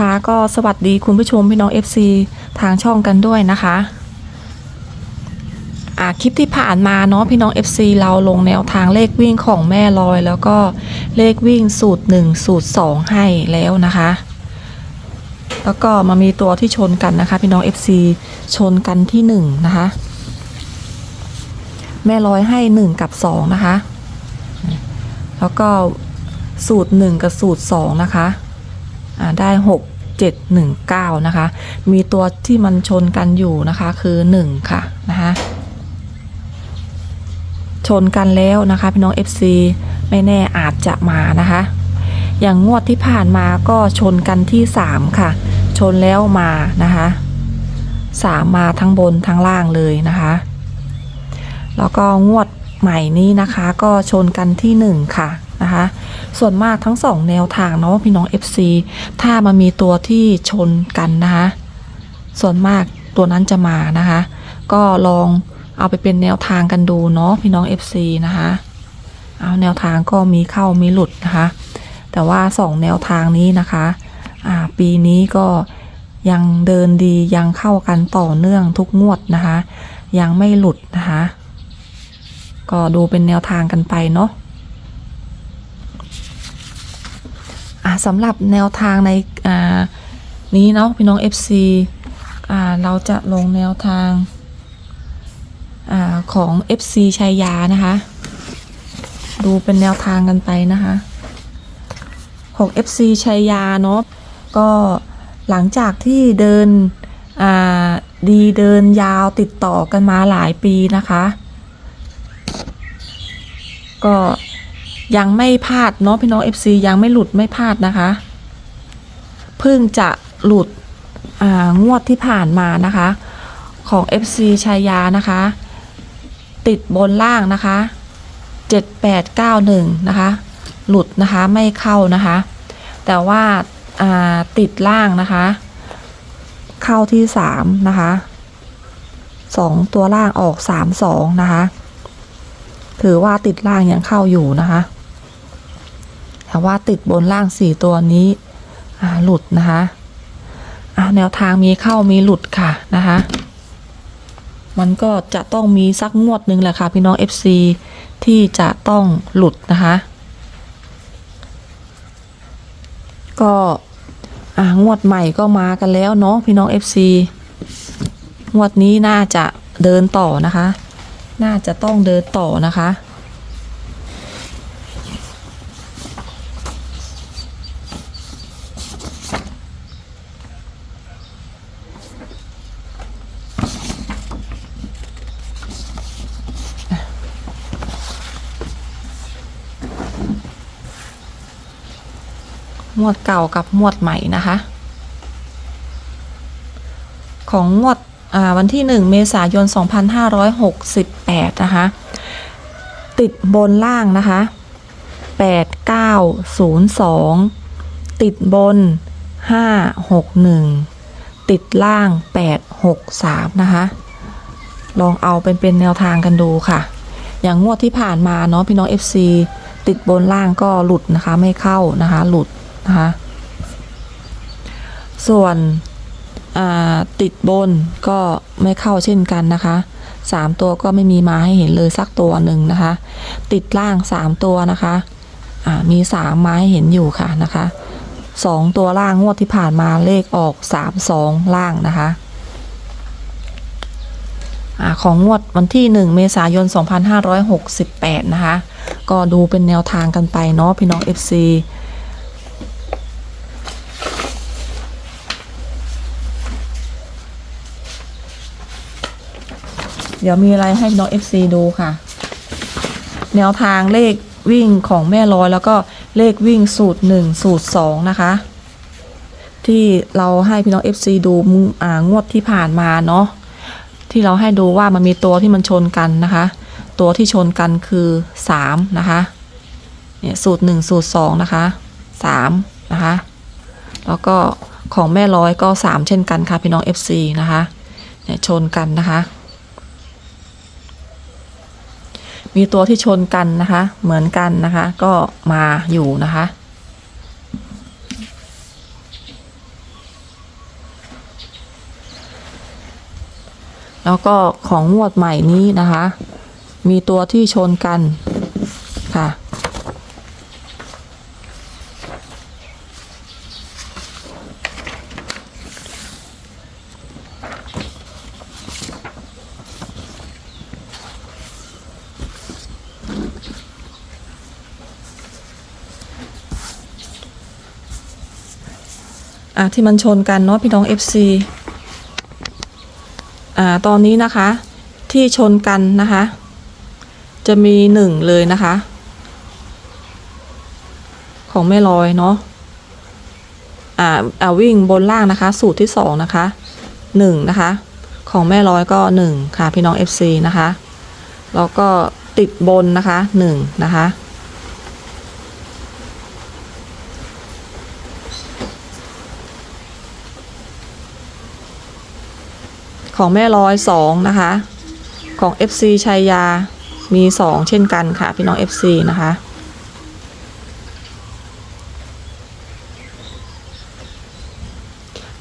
คะก็สวัสดีคุณผู้ชมพี่น้อง FC ทางช่องกันด้วยนะคะอ่าคลิปที่ผ่านมาเนาะพี่น้อง FC เราลงแนวทางเลขวิ่งของแม่ลอย แล้วก็เลขวิ่งสูตร 1 สูตร 2 ให้แล้วนะคะ แล้วก็มามีตัวที่ชนกันนะคะ พี่น้อง FC ชนกันที่ 1 นะคะ แม่ลอยให้ 1 กับ 2 นะคะ แล้วก็สูตร 1 กับสูตร 2 นะคะอ่าได้ 6 7 1 9 นะคะ มีตัวที่มันชนกันอยู่นะคะคือ 1 ค่ะนะคะชนกันแล้วนะคะพี่น้อง FC ไม่แน่อาจจะมานะคะ อย่างงวดที่ผ่านมาก็ชนกันที่ 3 ค่ะ ชนแล้วมานะคะ3มาทั้งบนทั้งล่างเลยนะคะ แล้วก็งวดใหม่นี้นะคะ ก็ชนกันที่ 1 ค่ะ นะคะ ส่วนมากทั้งสองแนวทางเนาะพี่น้อง FC ถ้ามันมีตัวที่ชนกันนะคะ ส่วนมากตัวนั้นจะมานะคะ ก็ลองเอาไปเป็นแนวทางกันดูเนาะพี่น้อง FC นะคะเอาแนวทางก็มีเข้ามีหลุดนะคะ แต่ว่าสองแนวทางนี้นะคะอ่าปีนี้ก็ยังเดินดียังเข้ากันต่อเนื่องทุกงวดนะคะ ยังไม่หลุดนะคะ ก็ดูเป็นแนวทางกันไปเนาะ อ่าสำหรับแนวทางในอ่านี้เนาะพี่น้อง FC อ่าเราจะลงแนวทางอ่าของ FC ชัยยานะคะ ดูเป็นแนวทางกันไปนะคะ ของ FC ชัยยาเนาะก็หลังจากที่เดินอ่าดีเดินยาวติดต่อกันมาหลายปีนะคะ ก็ ยังไม่พลาดเนาะพี่น้อง FC ยังไม่หลุดไม่พลาดนะคะ เพิ่งจะหลุดงวดที่ผ่านมานะคะ ของ FC ชายานะคะ ติดบนล่างนะคะ 7891 นะคะ หลุดนะคะไม่เข้านะคะ แต่ว่าาติดล่างนะคะ เข้าที่ 3 นะคะสองตัวล่างออก 32 นะคะ ถือว่าติดล่างยังเข้าอยู่นะคะ แต่ว่าติดบนล่างสี่ตัวนี้หลุดนะคะแนวทางมีเข้ามีหลุดค่ะนะคะ มันก็จะต้องมีสักงวดหนึ่งแหละค่ะ พี่น้อง FC ที่จะต้องหลุดนะคะ ก็งวดใหม่ก็มากันแล้วเนาะพี่น้อง FC งวดนี้น่าจะเดินต่อนะคะ น่าจะต้องเดินต่อนะคะ หมวดเก่ากับหมวดใหม่นะคะ ของงวดวันที่ 1 เมษายน 2568 นะคะ ติดบนล่างนะคะ 8902 ติดบน 561 ติดล่าง 863 นะคะ ลองเอาเป็นเป็นแนวทางกันดูค่ะ อย่างงวดที่ผ่านมาเนาะพี่น้อง FC ติดบนล่างก็หลุดนะคะ ไม่เข้านะคะ หลุด นะคะ ส่วนติดบนก็ไม่เข้าเช่นกันนะคะสามตัวก็ไม่มีมาให้เห็นเลยสักตัวหนึ่งนะคะ ติดล่างสามตัวนะคะมีสามมาให้เห็นอยู่ค่ะนะคะสองตัวล่างงวดที่ผ่านมาเลขออกสามสองล่างนะคะอของงวดวันที่ 1 เมษายน 2568 นะคะ ก็ดูเป็นแนวทางกันไปเนาะพี่น้อง FC เดี๋ยวมีอะไรให้น้อง FC ดูค่ะ แนวทางเลขวิ่งของแม่ร้อยแล้วก็เลขวิ่งสูตร1สูตร2นะคะ ที่เราให้พี่น้อง FC ดูอ่างวดที่ผ่านมาเนาะที่เราให้ดูว่ามันมีตัวที่มันชนกันนะคะ ตัวที่ชนกันคือ3นะคะเนี่ยสูตร1สูตร2นะคะ3นะคะแล้วก็ของแม่ร้อยก็3เช่นกันค่ะพี่น้อง FC นะคะเนี่ยชนกันนะคะ มีตัวที่ชนกันนะคะ เหมือนกันนะคะ ก็มาอยู่นะคะ แล้วก็ของงวดใหม่นี้นะคะ มีตัวที่ชนกันค่ะ อะที่มันชนกันเนาะพี่น้อง FC อ่าตอนนี้นะคะ ที่ชนกันนะคะ จะมีหนึ่งเลยนะคะ ของแม่ลอยเนาะอ่าอ่าวิ่งบนล่างนะคะ สูตรที่สองนะคะหนึ่งนะคะ ของแม่ลอยก็หนึ่งค่ะพี่น้อง FC นะคะแล้วก็ติดบนนะคะหนึ่งนะคะ ของแม่ร้อยสองนะคะ ของ FC ชัยยามีสองเช่นกันค่ะ พี่น้อง FC นะคะ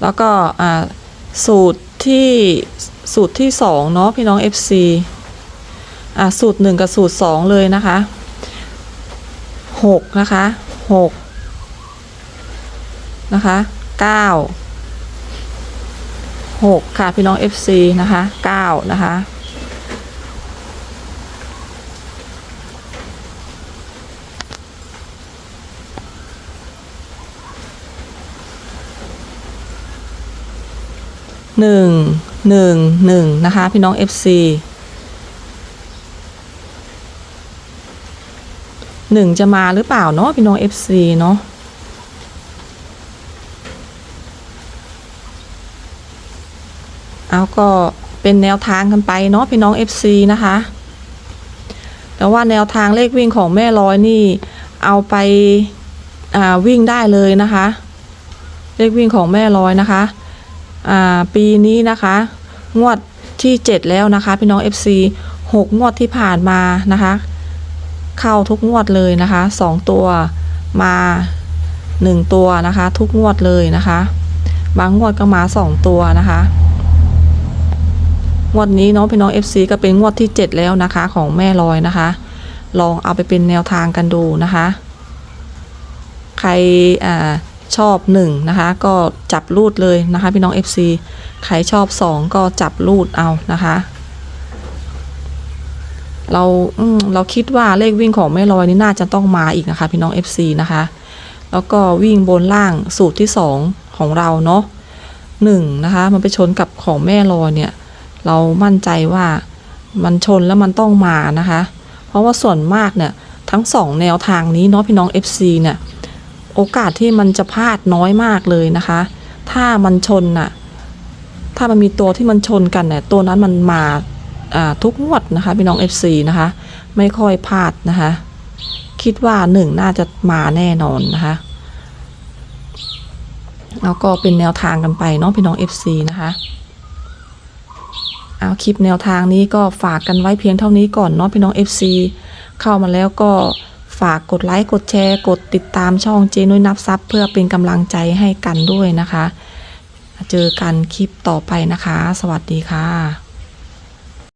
แล้วก็อ่าสูตรที่สูตรที่สองเนาะพี่น้อง FC อ่าสูตรหนึ่งกับสูตรสองเลยนะคะหกนะคะหกนะคะเก้า หกค่ะ พี่น้อง FC นะคะเก้านะคะ หนึ่งหนึ่งหนึ่งนะคะ พี่น้อง FC หนึ่งจะมาหรือเปล่าเนาะพี่น้อง FC เนาะ เอาก็เป็นแนวทางกันไปเนาะพี่น้อง FC นะคะ แต่ว่าแนวทางเลขวิ่งของแม่ร้อยนี่ เอาไปาวิ่งได้เลยนะคะ เลขวิ่งของแม่ร้อยนะคะปีนี้นะคะ งวดที่ 7 แล้วนะคะ พี่น้อง FC 6 งวดที่ผ่านมานะคะ เข้าทุกงวดเลยนะคะ 2 ตัวมา 1 ตัวนะคะ ทุกงวดเลยนะคะ บางงวดก็มา 2 ตัวนะคะ งวดนี้เนาะพี่น้อง FC ก็เป็นงวดที่ 7 แล้วนะคะ ของแม่ลอยนะคะ ลองเอาไปเป็นแนวทางกันดูนะคะ ใครอ่าชอบ1นะคะ ก็จับรูดเลยนะคะ พี่น้อง FC ใครชอบ 2 ก็จับรูดเอานะคะ เราเราคิดว่าเลขวิ่งของแม่ลอยนี่น่าจะต้องมาอีกนะคะ พี่น้อง FC นะคะ แล้วก็วิ่งบนล่างสูตรที่ 2 ของเราเนาะหนึ่งนะคะ มันไปชนกับของแม่ลอยเนี่ย เรามั่นใจว่ามันชนแล้วมันต้องมานะคะ เพราะว่าส่วนมากเนี่ยทั้งสองแนวทางนี้เนาะพี่น้อง FC เนี่ยโอกาสที่มันจะพลาดน้อยมากเลยนะคะ ถ้ามันชนน่ะ ถ้ามันมีตัวที่มันชนกันเนี่ยตัวนั้นมันมาทุกงวดนะคะพี่น้อง FC นะคะ ไม่ค่อยพลาดนะคะ คิดว่าหนึ่งน่าจะมาแน่นอนนะคะแล้วก็เป็นแนวทางกันไปเนาะพี่น้อง FC นะคะ เอาคลิปแนวทางนี้ก็ฝากกันไว้เพียงเท่านี้ก่อนเนาะพี่น้อง FC เข้ามาแล้วก็ฝากกดไลค์กดแชร์ กดติดตามช่องเจนุ้ยนับซับเพื่อเป็นกำลังใจให้กันด้วยนะคะ เจอกันคลิปต่อไปนะคะ สวัสดีค่ะ